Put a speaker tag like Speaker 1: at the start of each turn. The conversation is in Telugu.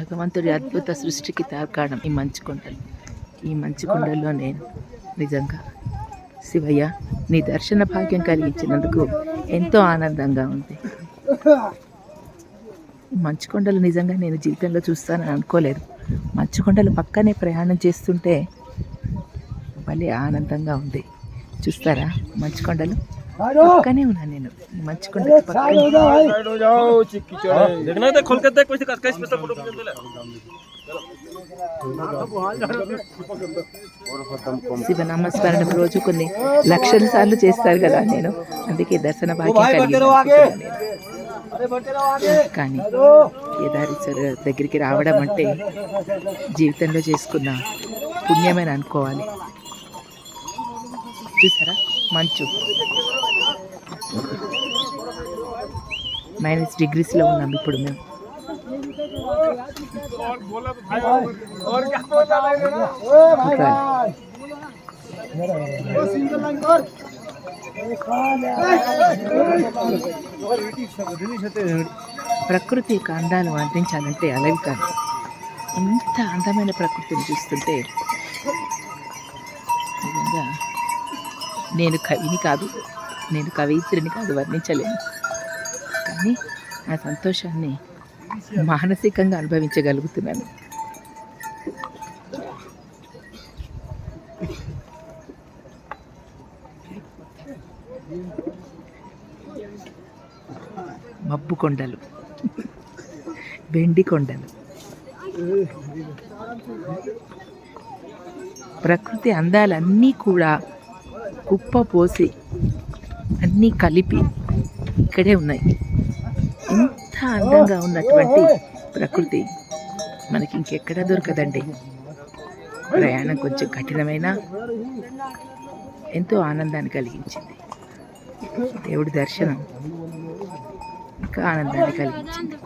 Speaker 1: భగవంతుడి అద్భుత సృష్టికి తార్కాణం ఈ మంచు కొండలు ఈ మంచు కొండల్లో నేను నిజంగా శివయ్య నీ దర్శన భాగ్యం కలిగించినందుకు ఎంతో ఆనందంగా ఉంది. మంచుకొండలు మంచు కొండలు నిజంగా నేను జీవితంలో చూస్తానని అనుకోలేదు. మంచు కొండలు పక్కనే ప్రయాణం చేస్తుంటే భలే ఆనందంగా ఉంది. చూస్తారా మంచు కొండలు పక్కనే ఉన్నాను నేను. శివ నామస్మరణం రోజు కొన్ని లక్షల సార్లు చేస్తారు కదా నేను. అందుకే దర్శన భాగ్యం కానీ కేదారేశ్వర దగ్గరికి రావడం అంటే జీవితంలో చేసుకున్న పుణ్యమైన అనుకోవాలి. చూసారా? మంచు. మైనస్ డిగ్రీస్లో ఉన్నాం ఇప్పుడు మేము. ప్రకృతి యొక్క అందాలు అందించాలంటే అలవి కాదు. ఎంత అందమైన ప్రకృతిని చూస్తుంటే నిజంగా నేను కవిని కాదు నేను కవయిత్రిని కాదు వర్ణించలేను. కానీ ఆ సంతోషాన్ని మానసికంగా అనుభవించగలుగుతున్నాను. మబ్బు కొండలు వెండి కొండలు ప్రకృతి అందాలన్నీ కూడా కుప్ప పోసి అన్నీ కలిపి ఇక్కడే ఉన్నాయి. ఇంత అందంగా ఉన్నటువంటి ప్రకృతి మనకి ఇంకెక్కడా దొరకదండి. ప్రయాణం కొంచెం కఠినమైన ఎంతో ఆనందాన్ని కలిగించింది. దేవుడి దర్శనం ఇంకా ఆనందాన్ని కలిగించింది.